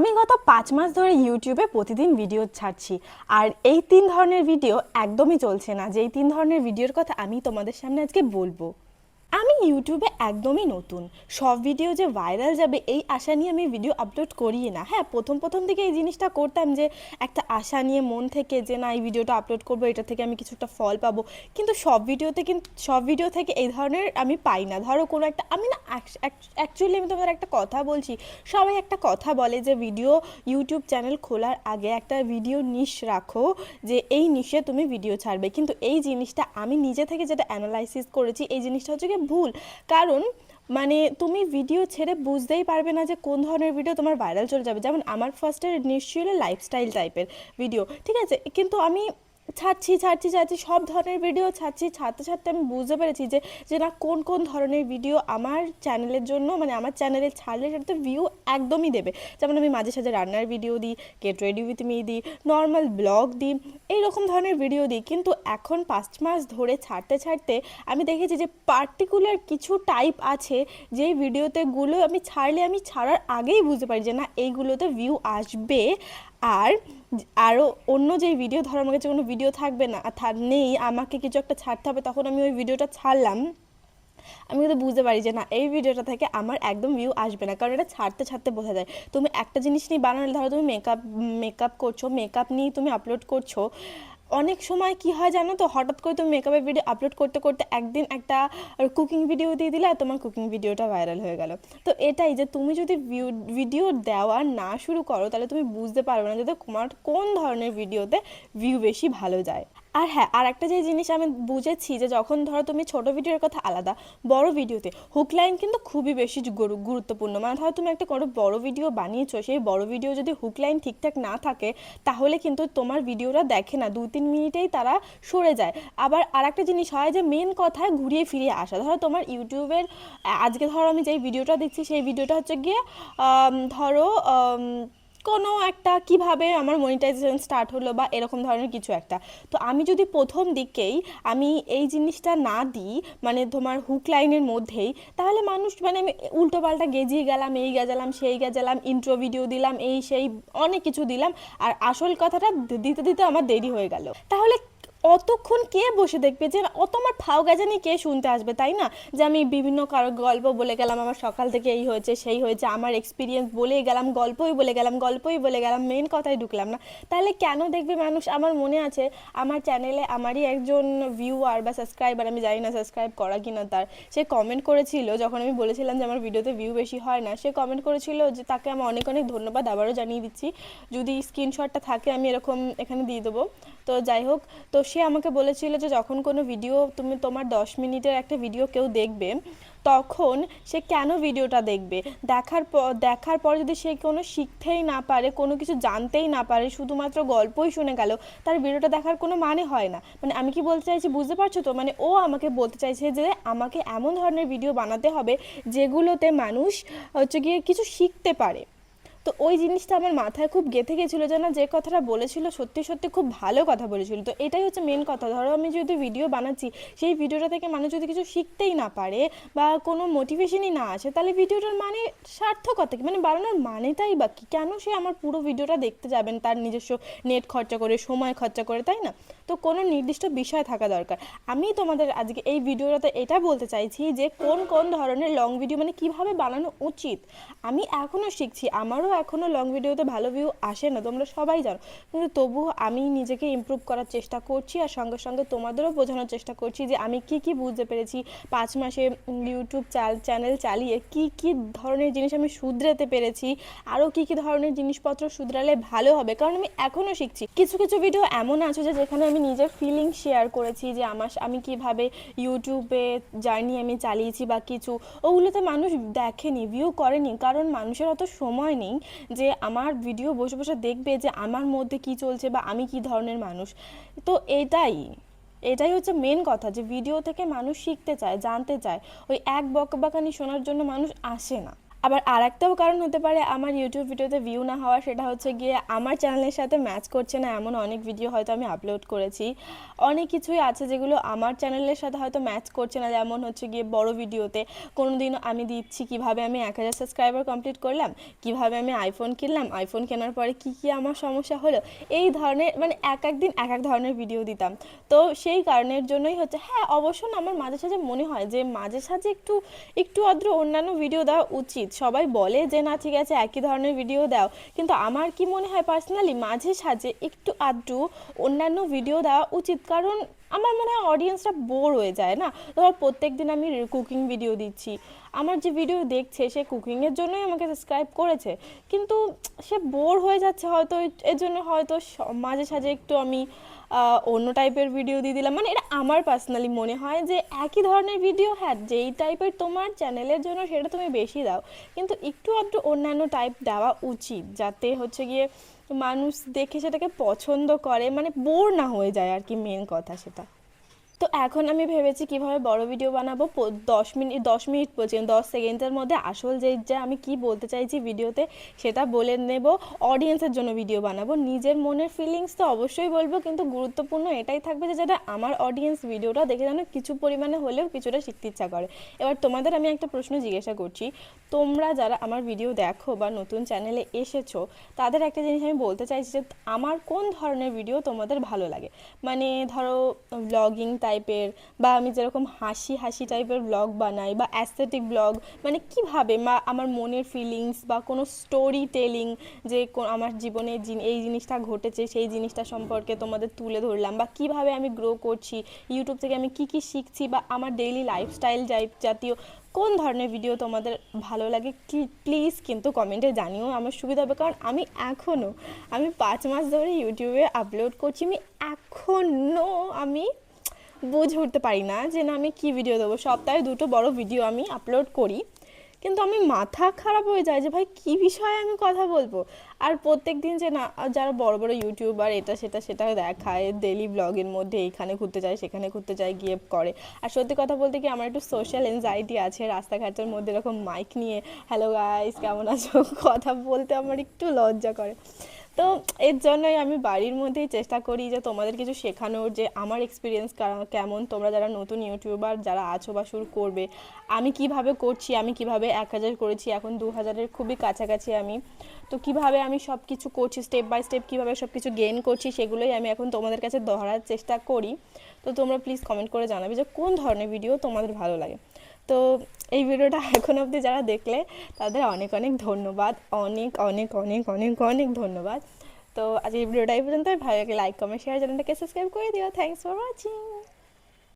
আমি গত পাঁচ মাস ধরে ইউটিউবে প্রতিদিন ভিডিও ছাড়ছি। আর এই তিন ধরনের ভিডিও একদমই চলছে না। যে এই তিন ধরনের ভিডিওর কথা আমি তোমাদের সামনে আজকে বলব। আমি ইউটিউবে একদমই নতুন। সব ভিডিও যে ভাইরাল যাবে, এই আশা নিয়ে আমি ভিডিও আপলোড করি না। হ্যাঁ প্রথম প্রথম থেকে এই জিনিসটা করতাম যে, একটা আশা নিয়ে মন থেকে যে, না, এই ভিডিওটা আপলোড করব, এটা থেকে আমি কিছু একটা ফল পাবো। কিন্তু সব ভিডিওতে কিন্তু সব ভিডিও থেকে এই ধরনের আমি পাই না। ধরো কোনো একটা, আমি না অ্যাকচুয়ালি আমি তোমাদের একটা কথা বলছি। সবাই একটা কথা বলে যে ভিডিও ইউটিউব চ্যানেল খোলার আগে একটা ভিডিও নিশ রাখো, যে এই নিশে তুমি ভিডিও ছাড়বে। কিন্তু এই জিনিসটা আমি নিজে থেকে যেটা অ্যানালাইসিস করেছি, এই জিনিসটা হচ্ছে গিয়ে ভুল। কারণ মানে তুমি ভিডিও ছেড়ে বুঝতেই পারবে না যে কোন ধরনের ভিডিও তোমার ভাইরাল চলে যাবে। যেমন আমার ফার্স্টে নিশ্চয়ই লাইফস্টাইল টাইপের ভিডিও ঠিক আছে? কিন্তু আমি ছাড়ছি ছাড়ছি ছাড়ছি, সব ধরনের ভিডিও ছাড়ছি। ছাড়তে ছাড়তে আমি বুঝতে পেরেছি যে যে না কোন কোন ধরনের ভিডিও আমার চ্যানেলের জন্য মানে আমার চ্যানেলে ছাড়লে সেটা তো ভিউ একদমই দেবে। যেমন আমি মাঝে, সাঝে রান্নার ভিডিও দিই গেট রেডি উইথ মি দিই নর্মাল ব্লগ দিই, এইরকম ধরনের ভিডিও দিই। কিন্তু এখন পাঁচ মাস ধরে ছাড়তে ছাড়তে আমি দেখেছি যে পার্টিকুলার কিছু টাইপ আছে, যেই ভিডিওতে গুলো আমি ছাড়লে আমি ছাড়ার আগেই বুঝতে পারি যে না এইগুলোতে ভিউ আসবে। আর আরও অন্য যেই ভিডিও ধরো আমার কাছে কোনো ভিডিও থাকবে না, আর নেই, আমাকে কিছু একটা ছাড়তে হবে, তখন আমি ওই ভিডিওটা ছাড়লাম। আমি কিন্তু বুঝতে পারি যে না, এই ভিডিওটা থেকে আমার একদম ভিউ আসবে না, কারণ এটা ছাড়তে ছাড়তে বোঝা যায়। তুমি একটা জিনিস নিয়ে বানালে, ধরো তুমি মেকআপ মেকআপ করছ মেকআপ নিয়ে তুমি আপলোড করছ অনেক সময় কি হয় জানো তো? হঠাৎ করে তুমি মেকআপের ভিডিও আপলোড করতে করতে একদিন একটা কুকিং ভিডিও দিয়ে দিলে আর তোমার কুকিং ভিডিওটা ভাইরাল হয়ে গেল। তো এটাই যে তুমি যদি ভিডিও দেওয়া না শুরু করো, তাহলে তুমি বুঝতে পারবে না যে তোমার কোন ধরনের ভিডিওতে ভিউ বেশি ভালো যায়। আর হ্যাঁ আর একটা যে জিনিস আমি বুঝেছি যে যখন ধরো তুমি ছোট ভিডিওর কথা আলাদা, বড় ভিডিওতে হুক লাইন কিন্তু খুবই বেশি গুরু- গুরুত্বপূর্ণ। মানে ধরো তুমি একটা কোনো বড় ভিডিও বানিয়েছো, সেই বড় ভিডিও যদি হুক লাইন ঠিকঠাক না থাকে, তাহলে কিন্তু তোমার ভিডিওটা দেখে না দু তিন মিনিটেই তারা সরে যায়। আবার আর একটা জিনিস হয় যে মেন কথায় ঘুরিয়ে ফিরিয়ে আসা। ধরো তোমার ইউটিউবের আজকে ধরো আমি যেই ভিডিওটা দিচ্ছি সেই ভিডিওটা হচ্ছে গিয়ে ধরো কোনো একটা কীভাবে আমার মনিটাইজেশন স্টার্ট হলো বা এরকম ধরনের কিছু একটা। তো আমি যদি প্রথম দিকেই আমি এই জিনিসটা না দিই মানে তোমার হুক লাইনের মধ্যেই, তাহলে মানুষ মানে আমি উল্টো পাল্টা গেজিয়ে গেলাম, এই গেজালাম, সেই গেজালাম ইন্ট্রো ভিডিও দিলাম, এই, সেই, অনেক কিছু দিলাম, আর আসল কথাটা দিতে দিতে আমার দেরি হয়ে গেল। তাহলে অতক্ষণ কে বসে দেখবে? যে অত আমার ফাও গাজানি কে শুনতে আসবে, তাই না? যে আমি বিভিন্ন কারও গল্প বলে গেলাম, আমার সকাল থেকে এই হয়েছে, সেই হয়েছে, আমার এক্সপিরিয়েন্স বলেই গেলাম, গল্পই বলে গেলাম, গল্পই বলে গেলাম মেন কথাই ঢুকলাম না। তাহলে কেন দেখবে মানুষ? আমার মনে আছে, আমার চ্যানেলে আমারই একজন ভিউয়ার বা সাবস্ক্রাইবার আমি জানি না সাবস্ক্রাইব করা কিনা তার, সে কমেন্ট করেছিল, যখন আমি বলেছিলাম যে আমার ভিডিওতে ভিউ বেশি হয় না, সে কমেন্ট করেছিল যে তাকে আমি অনেক অনেক ধন্যবাদ আবারও জানিয়ে দিচ্ছি। যদি স্ক্রিনশটটা থাকে, আমি এরকম এখানে দিয়ে দেবো। তো যাই হোক, তো সে আমাকে বলেছিল যে যখন কোনো ভিডিও তুমি তোমার দশ মিনিটের একটা ভিডিও কেউ দেখবে, তখন সে কেন ভিডিওটা দেখবে? দেখার পর দেখার পর যদি সে কোনো শিখতেই না পারে, কোনো কিছু জানতেই না পারে, শুধুমাত্র গল্পই শুনে গেল, তার ভিডিওটা দেখার কোনো মানে হয় না। মানে আমি কি বলতে চাইছি, বুঝতে পারছ তো? মানে ও আমাকে বলতে চাইছে যে আমাকে এমন ধরনের ভিডিও বানাতে হবে যেগুলোতে মানুষ হচ্ছে গিয়ে কিছু শিখতে পারে। তো ওই জিনিসটা আমার মাথায় খুব গেঁথে গেছিল যে না যে কথাটা বলেছিল সত্যি সত্যি খুব ভালো কথা বলেছিল। তো এটাই হচ্ছে মেন কথা। ধরো আমি যদি ভিডিও বানাচ্ছি, সেই ভিডিওটা থেকে মানুষ যদি কিছু শিখতেই না পারে বা কোনো মোটিভেশনই না আসে, তাহলে ভিডিওটার মানে সার্থকতা কি? মানে বানানোর মানেটাই বা কি? কেন সে আমার পুরো ভিডিওটা দেখতে যাবেন তার নিজস্ব নেট খরচা করে, সময় খরচা করে, তাই না? তো কোনো নির্দিষ্ট বিষয় থাকা দরকার। আমি তোমাদের আজকে এই ভিডিওটাতে এটা বলতে চাইছি যে কোন কোন ধরনের লং ভিডিও মানে কীভাবে বানানো উচিত। আমি এখনও শিখছি, আমারও এখনও লং ভিডিওতে ভালো ভিউ আসে না, তোমরা সবাই জানো। কিন্তু তবুও আমি নিজেকে ইমপ্রুভ করার চেষ্টা করছি আর সঙ্গে সঙ্গে তোমাদেরও বোঝানোর চেষ্টা করছি যে আমি কি কি বুঝতে পেরেছি। পাঁচ মাসে ইউটিউব চ্যানেল চালিয়ে কি কি ধরনের জিনিস আমি শুধরাতে পেরেছি, আরও কি কি ধরনের জিনিসপত্র শুধরালে ভালো হবে, কারণ আমি এখনও শিখছি। কিছু কিছু ভিডিও এমন আছে যে যেখানে আমি নিজের ফিলিং শেয়ার করেছি যে আমার আমি কীভাবে ইউটিউবে জার্নি আমি চালিয়েছি বা কিছু, ওগুলোতে মানুষ দেখেনি ভিউ করেনি। কারণ মানুষের অত সময় নেই যে আমার ভিডিও বসে বসে দেখবে যে আমার মধ্যে কি চলছে বা আমি কি ধরনের মানুষ। তো এটাই এটাই হচ্ছে মেন কথা যে ভিডিও থেকে মানুষ শিখতে চায়, জানতে চায়। ওই এক বকবাকানি শোনার জন্য মানুষ আসে না। আবার আর একটাও কারণ হতে পারে আমার ইউটিউব ভিডিওতে ভিউ না হওয়া, সেটা হচ্ছে গিয়ে আমার চ্যানেলের সাথে ম্যাচ করছে না এমন অনেক ভিডিও হয়তো আমি আপলোড করেছি। অনেক কিছুই আছে যেগুলো আমার চ্যানেলের সাথে হয়তো ম্যাচ করছে না, যেমন হচ্ছে গিয়ে বড় ভিডিওতে কোনো দিন আমি দিচ্ছি, কীভাবে আমি এক হাজার সাবস্ক্রাইবার কমপ্লিট করলাম, কীভাবে আমি আইফোন কিনলাম আইফোন কেনার পরে কি কি আমার সমস্যা হলো, এই ধরনের মানে এক এক দিন এক এক ধরনের ভিডিও দিতাম। তো সেই কারণের জন্যই হচ্ছে হ্যাঁ অবশ্য আমার মাঝে সাঝে মনে হয় যে মাঝে সাঝে একটু একটু আদ্র অন্যান্য ভিডিও দেওয়া উচিত। সবাই বলে যে, না, ঠিক আছে, একই ধরনের ভিডিও দাও। কিন্তু আমার কি মনে হয় পার্সোনালি মাঝে সাঝে একটু আধটু অন্যান্য ভিডিও দেওয়া উচিত। কারণ আমার মনে হয় অডিয়েন্সটা বোর হয়ে যায়, না? ধরো প্রত্যেক দিন আমি কুকিং ভিডিও দিচ্ছি। আমার যে ভিডিও দেখছে, সে কুকিংয়ের জন্যই আমাকে সাবস্ক্রাইব করেছে। কিন্তু সে বোর হয়ে যাচ্ছে হয়তো, এর জন্য হয়তো মাঝে সাঝে একটু আমি অন্য টাইপের ভিডিও দিয়ে দিলাম। মানে এটা আমার পার্সোনালি মনে হয় যে একই ধরনের ভিডিও হ্যাঁ যেই টাইপের তোমার চ্যানেলের জন্য সেটা তুমি বেশি দাও। কিন্তু একটু আধটু অন্যান্য টাইপ দেওয়া উচিত, যাতে হচ্ছে গিয়ে মানুষ দেখে সেটাকে পছন্দ করে মানে বোর না হয়ে যায় আর কি মেন কথা সেটা। তো এখন আমি ভেবেছি কীভাবে বড় ভিডিও বানাবো দশ মিনিট দশ মিনিট পর্যন্ত, দশ সেকেন্ডের মধ্যে আসল যে যে আমি কি বলতে চাইছি ভিডিওতে সেটা বলে নেব অডিয়েন্সের জন্য ভিডিও বানাবো। নিজের মনের ফিলিংস তো অবশ্যই বলব, কিন্তু গুরুত্বপূর্ণ এটাই থাকবে যে যেটা আমার অডিয়েন্স ভিডিওটা দেখে যেন কিছু পরিমাণে হলেও কিছুটা শিখতে ইচ্ছা করে। এবার তোমাদের আমি একটা প্রশ্ন জিজ্ঞাসা করছি, তোমরা যারা আমার ভিডিও দেখো বা নতুন চ্যানেলে এসেছ, তাদের একটা জিনিস আমি বলতে চাইছি যে, আমার কোন ধরনের ভিডিও তোমাদের ভালো লাগে? মানে ধরো ব্লগিং টাইপের বা আমি যেরকম হাসি হাসি টাইপের ব্লগ বানাই বা অ্যাস্থেটিক ব্লগ মানে কীভাবে বা আমার মনের ফিলিংস বা কোনো স্টোরি টেলিং যে আমার জীবনে এই জিনিসটা ঘটেছে, সেই জিনিসটা সম্পর্কে তোমাদের তুলে ধরলাম বা কীভাবে আমি গ্রো করছি ইউটিউব থেকে আমি কি কি শিখছি বা আমার ডেইলি লাইফস্টাইল টাইপ জাতীয় কোন ধরনের ভিডিও তোমাদের ভালো লাগে প্লিজ কিন্তু কমেন্টে জানিও আমার সুবিধা হবে। কারণ আমি এখনও আমি পাঁচ মাস ধরে ইউটিউবে আপলোড করছি, আমি এখনও আমি বুঝে উঠতে পারি না যে না, আমি কি ভিডিও দেবো। সপ্তাহে দুটো বড় ভিডিও আমি আপলোড করি। কিন্তু আমি মাথা খারাপ হয়ে যায় যে, ভাই, কি বিষয়ে আমি কথা বলব? আর প্রত্যেক দিন যে না, যারা বড় বড় ইউটিউবার এটা, সেটা সেটা দেখায় ডেলি ব্লগের মধ্যে এইখানে ঘুরতে যায়, সেখানে ঘুরতে যায়, গিয়ে করে। আর সত্যি কথা বলতে কি, আমার একটু সোশ্যাল এনজাইটি আছে। রাস্তাঘাটের মধ্যে এরকম মাইক নিয়ে হ্যালো গাইস কেমন আছো? কথা বলতে আমার একটু লজ্জা করে। তো এর জন্যই আমি বাড়ির মধ্যেই চেষ্টা করি যে তোমাদের কিছু শেখানোর যে আমার এক্সপিরিয়েন্স কেমন, তোমরা যারা নতুন ইউটিউবার যারা আছো বা শুরু করবে, আমি কীভাবে করছি, আমি কীভাবে এক হাজার করেছি, এখন দু হাজারের খুবই কাছাকাছি আমি। তো কীভাবে আমি সব কিছু করছি স্টেপ বাই স্টেপ কীভাবে সব কিছু গেইন করছি, সেগুলোই আমি এখন তোমাদের কাছে ধরার চেষ্টা করি। তো তোমরা প্লিজ কমেন্ট করে জানাবে যে কোন ধরনের ভিডিও তোমাদের ভালো লাগে। তো এই ভিডিওটা এখন অবধি যারা দেখলে, তাদের অনেক অনেক ধন্যবাদ। অনেক অনেক অনেক অনেক অনেক ধন্যবাদ। তো আজ এই ভিডিওটা এই পর্যন্ত ভালো লাগে লাইক কমেন্ট শেয়ার চ্যানেলটাকে সাবস্ক্রাইব করে দিও। Thanks for watching